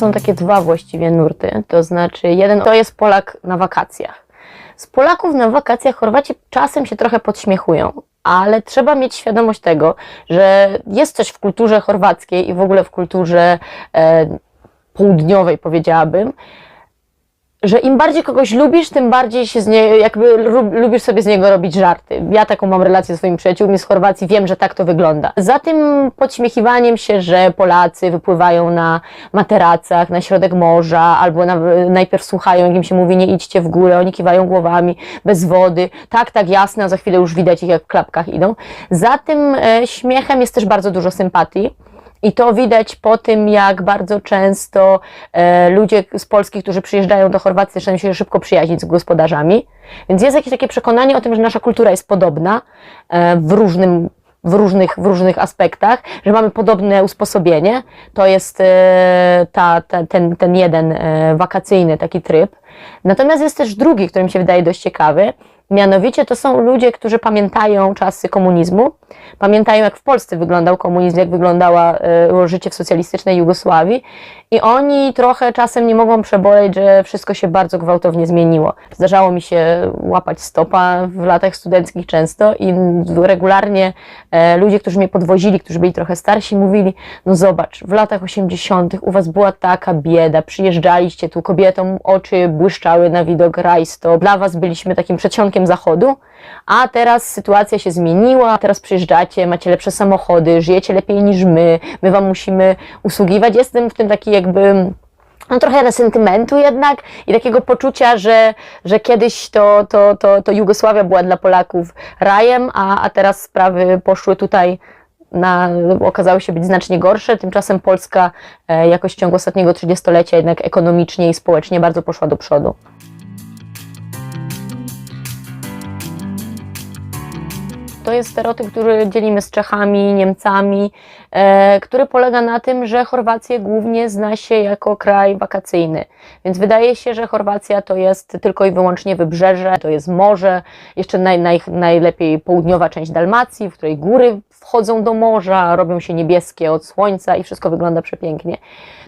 są takie dwa właściwie nurty. To znaczy, jeden to jest Polak na wakacjach. Z Polaków na wakacjach Chorwaci czasem się trochę podśmiechują, ale trzeba mieć świadomość tego, że jest coś w kulturze chorwackiej i w ogóle w kulturze e, południowej, powiedziałabym, że im bardziej kogoś lubisz, tym bardziej się z nie, jakby lu- lubisz sobie z niego robić żarty. Ja taką mam relację ze swoimi przyjaciółmi z Chorwacji, wiem, że tak to wygląda. Za tym podśmiechiwaniem się, że Polacy wypływają na materacach, na środek morza, albo na, najpierw słuchają, jak im się mówi, nie idźcie w górę, oni kiwają głowami, bez wody, tak, tak, jasne, a za chwilę już widać ich, jak w klapkach idą. Za tym e, śmiechem jest też bardzo dużo sympatii. I to widać po tym, jak bardzo często e, ludzie z Polski, którzy przyjeżdżają do Chorwacji, zaczynają się szybko przyjaźnić z gospodarzami. Więc jest jakieś takie przekonanie o tym, że nasza kultura jest podobna e, w, różnym, w, różnych, w różnych aspektach, że mamy podobne usposobienie. To jest e, ta, ta, ten, ten jeden e, wakacyjny taki tryb. Natomiast jest też drugi, który mi się wydaje dość ciekawy. Mianowicie to są ludzie, którzy pamiętają czasy komunizmu, pamiętają jak w Polsce wyglądał komunizm, jak wyglądała e, życie w socjalistycznej Jugosławii i oni trochę czasem nie mogą przeboleć, że wszystko się bardzo gwałtownie zmieniło. Zdarzało mi się łapać stopa w latach studenckich często i regularnie e, ludzie, którzy mnie podwozili, którzy byli trochę starsi, mówili, no zobacz, w latach 80. u was była taka bieda, przyjeżdżaliście tu, kobietom oczy błyszczały na widok rajsto, dla was byliśmy takim przedsionkiem zachodu, a teraz sytuacja się zmieniła, teraz przyjeżdżacie, macie lepsze samochody, żyjecie lepiej niż my, my wam musimy usługiwać. Jestem w tym taki jakby no trochę resentymentu jednak i takiego poczucia, że, że kiedyś to, to, to, to Jugosławia była dla Polaków rajem, a, a teraz sprawy poszły tutaj na, okazały się być znacznie gorsze. Tymczasem Polska e, jakoś w ciągu ostatniego trzydziestolecia jednak ekonomicznie i społecznie bardzo poszła do przodu. To jest stereotyp, który dzielimy z Czechami, Niemcami, który polega na tym, że Chorwację głównie zna się jako kraj wakacyjny. Więc wydaje się, że Chorwacja to jest tylko i wyłącznie wybrzeże, to jest morze, jeszcze naj, naj, najlepiej południowa część Dalmacji, w której góry wchodzą do morza, robią się niebieskie od słońca i wszystko wygląda przepięknie.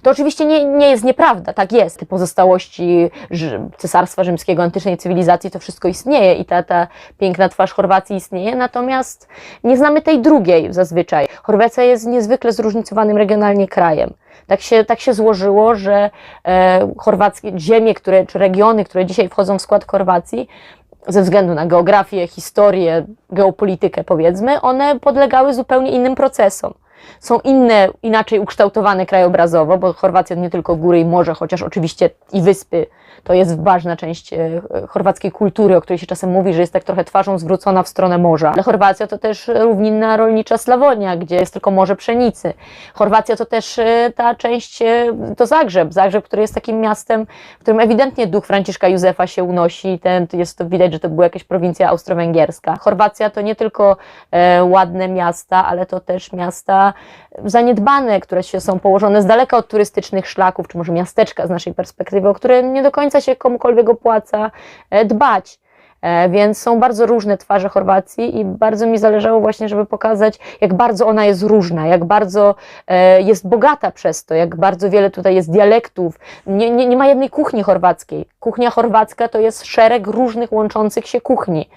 To oczywiście nie, nie jest nieprawda, tak jest. Te pozostałości Cesarstwa Rzymskiego, antycznej cywilizacji, to wszystko istnieje i ta, ta piękna twarz Chorwacji istnieje, natomiast nie znamy tej drugiej zazwyczaj. Chorwacja jest niezwykle zróżnicowanym regionalnie krajem. Tak się, tak się złożyło, że e, chorwackie ziemie, które, czy regiony, które dzisiaj wchodzą w skład Chorwacji, ze względu na geografię, historię, geopolitykę powiedzmy, one podlegały zupełnie innym procesom. Są inne, inaczej ukształtowane krajobrazowo, bo Chorwacja nie tylko góry i morze, chociaż oczywiście i wyspy to jest ważna część e, chorwackiej kultury, o której się czasem mówi, że jest tak trochę twarzą zwrócona w stronę morza. Ale Chorwacja to też równinna rolnicza Slawonia, gdzie jest tylko morze pszenicy. Chorwacja to też e, ta część, e, to Zagrzeb, Zagrzeb, który jest takim miastem, w którym ewidentnie duch Franciszka Józefa się unosi. Ten, jest to widać, że to była jakaś prowincja austro-węgierska. Chorwacja to nie tylko ładne miasta, ale to też miasta zaniedbane, które się są położone z daleka od turystycznych szlaków, czy może miasteczka z naszej perspektywy, o które nie do końca się komukolwiek opłaca e, dbać. E, Więc są bardzo różne twarze Chorwacji i bardzo mi zależało właśnie, żeby pokazać, jak bardzo ona jest różna, jak bardzo e, jest bogata przez to, jak bardzo wiele tutaj jest dialektów. Nie, nie, nie ma jednej kuchni chorwackiej. Kuchnia chorwacka to jest szereg różnych łączących się kuchni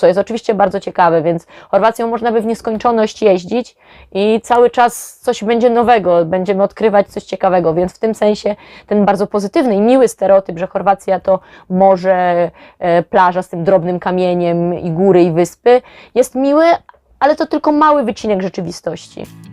co jest oczywiście bardzo ciekawe, więc Chorwacją można by w nieskończoność jeździć i cały czas coś będzie nowego, będziemy odkrywać coś ciekawego, więc w tym sensie ten bardzo pozytywny i miły stereotyp, że Chorwacja to morze, e, plaża z tym drobnym kamieniem i góry i wyspy jest miły, ale to tylko mały wycinek rzeczywistości.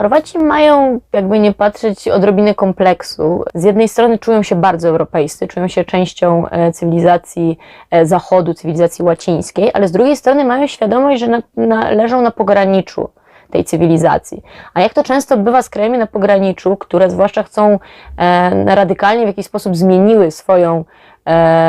Chorwaci mają, jakby nie patrzeć, odrobinę kompleksu. Z jednej strony czują się bardzo europejscy, czują się częścią e, cywilizacji e, zachodu, cywilizacji łacińskiej, ale z drugiej strony mają świadomość, że na, na, leżą na pograniczu tej cywilizacji. A jak to często bywa z krajami na pograniczu, które zwłaszcza chcą e, radykalnie w jakiś sposób zmieniły swoją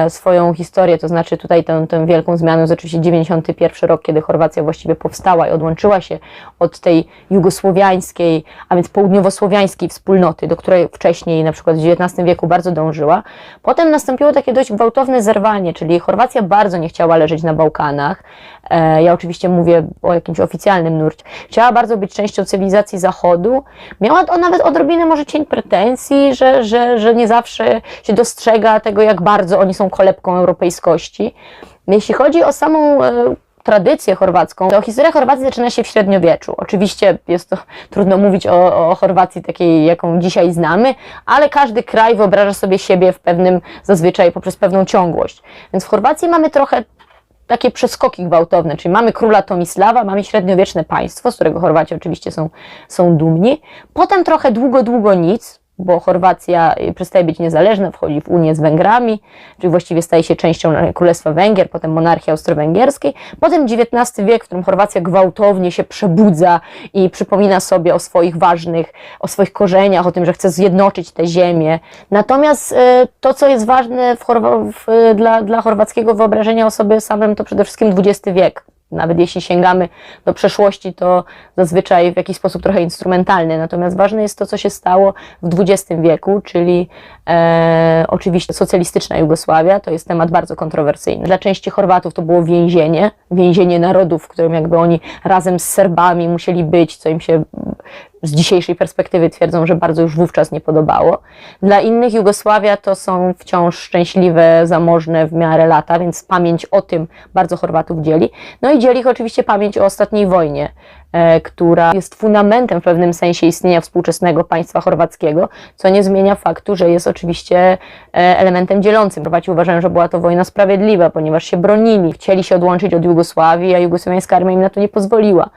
swoją historię, to znaczy tutaj tę, tę wielką zmianą jest oczywiście 91 rok, kiedy Chorwacja właściwie powstała i odłączyła się od tej jugosłowiańskiej, a więc południowosłowiańskiej wspólnoty, do której wcześniej na przykład w XIX wieku bardzo dążyła. Potem nastąpiło takie dość gwałtowne zerwanie, czyli Chorwacja bardzo nie chciała leżeć na Bałkanach. E, ja oczywiście mówię o jakimś oficjalnym nurcie. Chciała bardzo być częścią cywilizacji Zachodu. Miała o nawet odrobinę może cień pretensji, że, że, że nie zawsze się dostrzega tego, jak bardzo oni są kolebką europejskości. Jeśli chodzi o samą e, tradycję chorwacką, to historia Chorwacji zaczyna się w średniowieczu. Oczywiście jest to trudno mówić o, o Chorwacji takiej, jaką dzisiaj znamy, ale każdy kraj wyobraża sobie siebie w pewnym, zazwyczaj poprzez pewną ciągłość. Więc w Chorwacji mamy trochę takie przeskoki gwałtowne, czyli mamy króla Tomisława, mamy średniowieczne państwo, z którego Chorwaci oczywiście są, są dumni. Potem trochę długo, długo nic, bo Chorwacja przestaje być niezależna, wchodzi w Unię z Węgrami, czyli właściwie staje się częścią Królestwa Węgier, potem monarchii austro-węgierskiej. Potem XIX wiek, w którym Chorwacja gwałtownie się przebudza i przypomina sobie o swoich ważnych, o swoich korzeniach, o tym, że chce zjednoczyć tę ziemię. Natomiast y, to, co jest ważne w Chorwa- w, dla, dla chorwackiego wyobrażenia o sobie samym, to przede wszystkim XX wiek. Nawet jeśli sięgamy do przeszłości, to zazwyczaj w jakiś sposób trochę instrumentalny. Natomiast ważne jest to, co się stało w XX wieku, czyli e, oczywiście socjalistyczna Jugosławia. To jest temat bardzo kontrowersyjny. Dla części Chorwatów to było więzienie, więzienie narodów, w którym jakby oni razem z Serbami musieli być, co im się z dzisiejszej perspektywy twierdzą, że bardzo już wówczas nie podobało. Dla innych Jugosławia to są wciąż szczęśliwe, zamożne w miarę lata, więc pamięć o tym bardzo Chorwatów dzieli. No i dzieli ich oczywiście pamięć o ostatniej wojnie, e, która jest fundamentem w pewnym sensie istnienia współczesnego państwa chorwackiego, co nie zmienia faktu, że jest oczywiście e, elementem dzielącym. Chorwaci uważają, że była to wojna sprawiedliwa, ponieważ się bronili, chcieli się odłączyć od Jugosławii, a jugosłowiańska armia im na to nie pozwoliła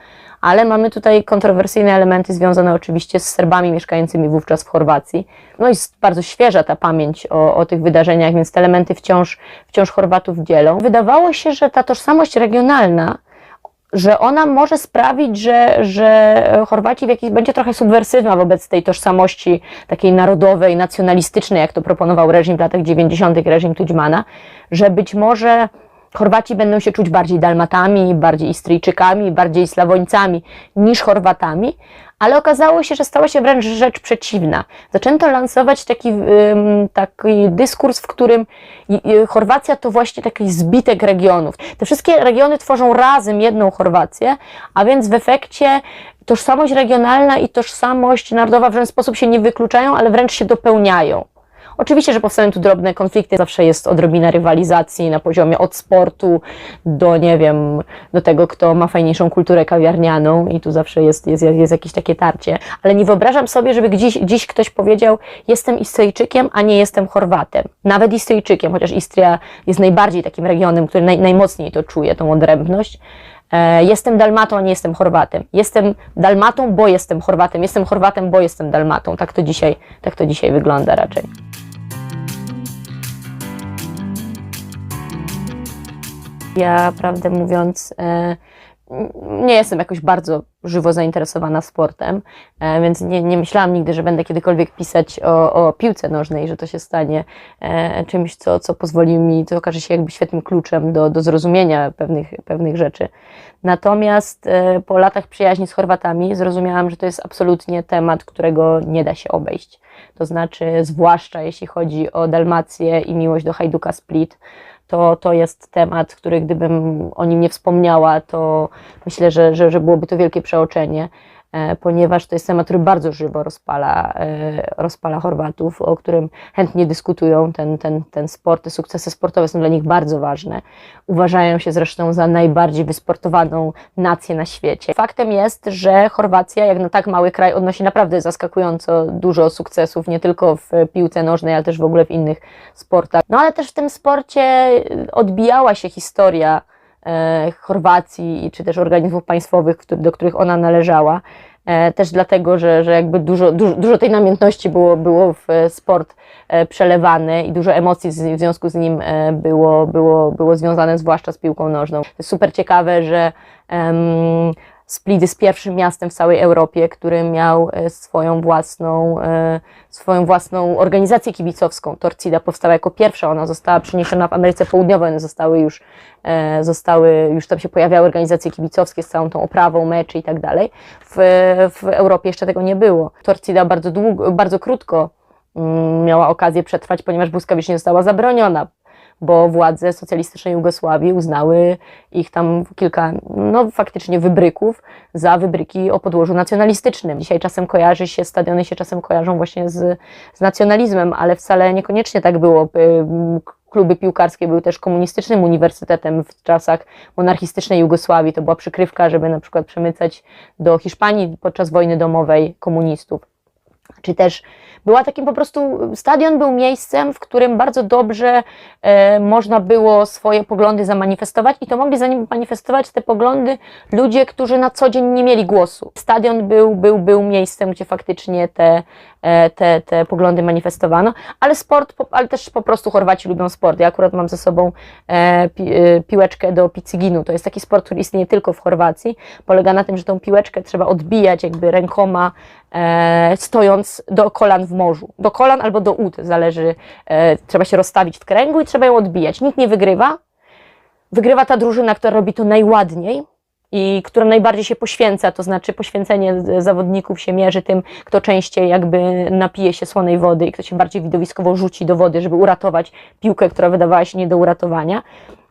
ale mamy tutaj kontrowersyjne elementy związane oczywiście z Serbami mieszkającymi wówczas w Chorwacji. No jest bardzo świeża ta pamięć o, o tych wydarzeniach, więc te elementy wciąż, wciąż Chorwatów dzielą. Wydawało się, że ta tożsamość regionalna że ona może sprawić, że, że Chorwaci w jakiś, będzie trochę subwersywna wobec tej tożsamości takiej narodowej, nacjonalistycznej, jak to proponował reżim w latach 90., reżim Tudźmana, że być może Chorwaci będą się czuć bardziej Dalmatami, bardziej Istryjczykami, bardziej Slawońcami niż Chorwatami, ale okazało się, że stała się wręcz rzecz przeciwna. Zaczęto lansować taki, taki dyskurs, w którym Chorwacja to właśnie taki zbitek regionów. Te wszystkie regiony tworzą razem jedną Chorwację, a więc w efekcie tożsamość regionalna i tożsamość narodowa w żaden sposób się nie wykluczają, ale wręcz się dopełniają. Oczywiście, że powstają tu drobne konflikty, zawsze jest odrobina rywalizacji na poziomie od sportu do, nie wiem, do tego, kto ma fajniejszą kulturę kawiarnianą i tu zawsze jest, jest, jest jakieś takie tarcie, ale nie wyobrażam sobie, żeby gdzieś ktoś powiedział, jestem Istryjczykiem, a nie jestem Chorwatem. Nawet Istryjczykiem, chociaż Istria jest najbardziej takim regionem, który naj, najmocniej to czuje, tą odrębność. E, jestem Dalmatą, a nie jestem Chorwatem. Jestem Dalmatą, bo jestem Chorwatem. Jestem Chorwatem, bo jestem Dalmatą. Tak to dzisiaj, tak to dzisiaj wygląda raczej. Ja, prawdę mówiąc, e, nie jestem jakoś bardzo żywo zainteresowana sportem, e, więc nie, nie myślałam nigdy, że będę kiedykolwiek pisać o, o piłce nożnej, że to się stanie e, czymś, co, co pozwoli mi, to okaże się jakby świetnym kluczem do, do zrozumienia pewnych, pewnych rzeczy. Natomiast po latach przyjaźni z Chorwatami zrozumiałam, że to jest absolutnie temat, którego nie da się obejść. To znaczy, zwłaszcza jeśli chodzi o Dalmację i miłość do Hajduka Split, to, to jest temat, który gdybym o nim nie wspomniała, to myślę, że, że, że byłoby to wielkie przeoczenie. E, ponieważ to jest temat, który bardzo żywo rozpala, e, rozpala Chorwatów, o którym chętnie dyskutują. Ten, ten, ten sport, te sukcesy sportowe są dla nich bardzo ważne. Uważają się zresztą za najbardziej wysportowaną nację na świecie. Faktem jest, że Chorwacja, jak na tak mały kraj, odnosi naprawdę zaskakująco dużo sukcesów, nie tylko w piłce nożnej, ale też w ogóle w innych sportach. No ale też w tym sporcie odbijała się historia Chorwacji, czy też organizmów państwowych, do których ona należała. E, też dlatego, że, że jakby dużo, dużo, dużo tej namiętności było, było w sport e, przelewane i dużo emocji w związku z nim było, było, było związane zwłaszcza z piłką nożną. Super ciekawe, że um, Split jest pierwszym miastem w całej Europie, który miał e, swoją własną, e, swoją własną organizację kibicowską. Torcida powstała jako pierwsza, ona została przeniesiona w Ameryce Południowej, one zostały już, e, zostały, już tam się pojawiały organizacje kibicowskie z całą tą oprawą, meczy i tak dalej. W, Europie jeszcze tego nie było. Torcida bardzo długo, bardzo krótko mm, miała okazję przetrwać, ponieważ błyskawicznie została zabroniona bo władze socjalistycznej Jugosławii uznały ich tam kilka, no faktycznie wybryków za wybryki o podłożu nacjonalistycznym. Dzisiaj czasem kojarzy się, stadiony się czasem kojarzą właśnie z, z nacjonalizmem, ale wcale niekoniecznie tak było. Y, Kluby piłkarskie były też komunistycznym uniwersytetem w czasach monarchistycznej Jugosławii. To była przykrywka, żeby na przykład przemycać do Hiszpanii podczas wojny domowej komunistów. Czy też była takim po prostu, stadion był miejscem, w którym bardzo dobrze e, można było swoje poglądy zamanifestować i to mogli zamanifestować te poglądy ludzie, którzy na co dzień nie mieli głosu. Stadion był, był, był miejscem, gdzie faktycznie te, e, te, te poglądy manifestowano, ale sport, ale też po prostu Chorwaci lubią sport. Ja akurat mam ze sobą e, pi, e, piłeczkę do picyginu. To jest taki sport, który istnieje tylko w Chorwacji. Polega na tym, że tą piłeczkę trzeba odbijać jakby rękoma, stojąc do kolan w morzu. Do kolan albo do ud, zależy. E, trzeba się rozstawić w kręgu i trzeba ją odbijać. Nikt nie wygrywa. Wygrywa ta drużyna, która robi to najładniej i która najbardziej się poświęca, to znaczy poświęcenie zawodników się mierzy tym, kto częściej jakby napije się słonej wody i kto się bardziej widowiskowo rzuci do wody, żeby uratować piłkę, która wydawała się nie do uratowania.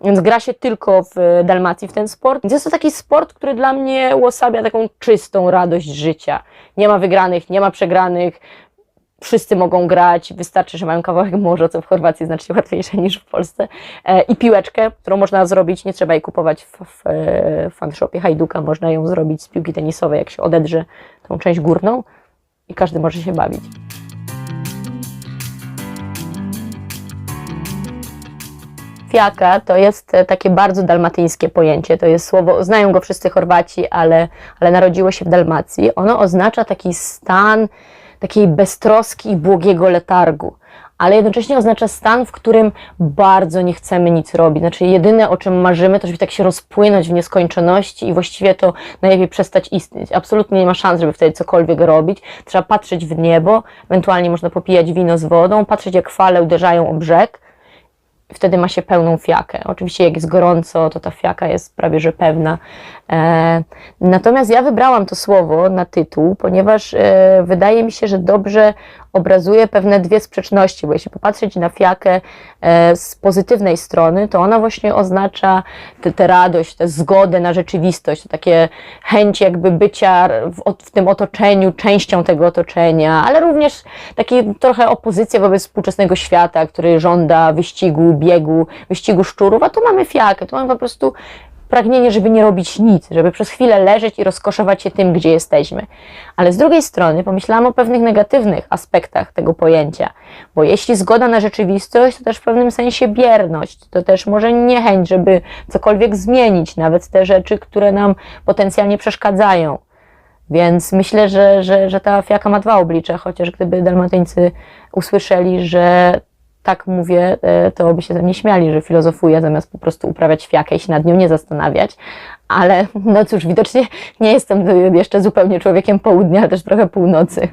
Więc gra się tylko w Dalmacji w ten sport. Więc jest to taki sport, który dla mnie uosabia taką czystą radość życia. Nie ma wygranych, nie ma przegranych, wszyscy mogą grać, wystarczy, że mają kawałek morza, co w Chorwacji znacznie łatwiejsze niż w Polsce, e, i piłeczkę, którą można zrobić, nie trzeba jej kupować w, w, w fanshopie Hajduka, można ją zrobić z piłki tenisowej, jak się odedrze tą część górną i każdy może się bawić. Fiaka to jest e, takie bardzo dalmatyńskie pojęcie. To jest słowo, znają go wszyscy Chorwaci, ale, ale narodziło się w Dalmacji. Ono oznacza taki stan takiej beztroski i błogiego letargu, ale jednocześnie oznacza stan, w którym bardzo nie chcemy nic robić. Znaczy, jedyne o czym marzymy, to żeby tak się rozpłynąć w nieskończoności i właściwie to najlepiej przestać istnieć. Absolutnie nie ma szans, żeby wtedy cokolwiek robić. Trzeba patrzeć w niebo, ewentualnie można popijać wino z wodą, patrzeć jak fale uderzają o brzeg wtedy ma się pełną fiakę. Oczywiście jak jest gorąco, to ta fiaka jest prawie że pewna. E, natomiast ja wybrałam to słowo na tytuł, ponieważ e, wydaje mi się, że dobrze obrazuje pewne dwie sprzeczności, bo jeśli popatrzeć na fiakę e, z pozytywnej strony, to ona właśnie oznacza tę radość, tę zgodę na rzeczywistość, to takie chęć jakby bycia w, w tym otoczeniu, częścią tego otoczenia, ale również takie trochę opozycja wobec współczesnego świata, który żąda wyścigu, biegu, wyścigu szczurów, a tu mamy fiakę, tu mamy po prostu pragnienie, żeby nie robić nic, żeby przez chwilę leżeć i rozkoszować się tym, gdzie jesteśmy. Ale z drugiej strony pomyślałam o pewnych negatywnych aspektach tego pojęcia, bo jeśli zgoda na rzeczywistość, to też w pewnym sensie bierność, to też może niechęć, żeby cokolwiek zmienić, nawet te rzeczy, które nam potencjalnie przeszkadzają. Więc myślę, że, że, że ta fiaka ma dwa oblicze, chociaż gdyby dalmatyńcy usłyszeli, że tak mówię, e, to by się ze mnie śmiali, że filozofuję zamiast po prostu uprawiać fiakę i się nad nią nie zastanawiać. Ale no cóż, widocznie nie jestem jeszcze zupełnie człowiekiem południa, ale też trochę północy.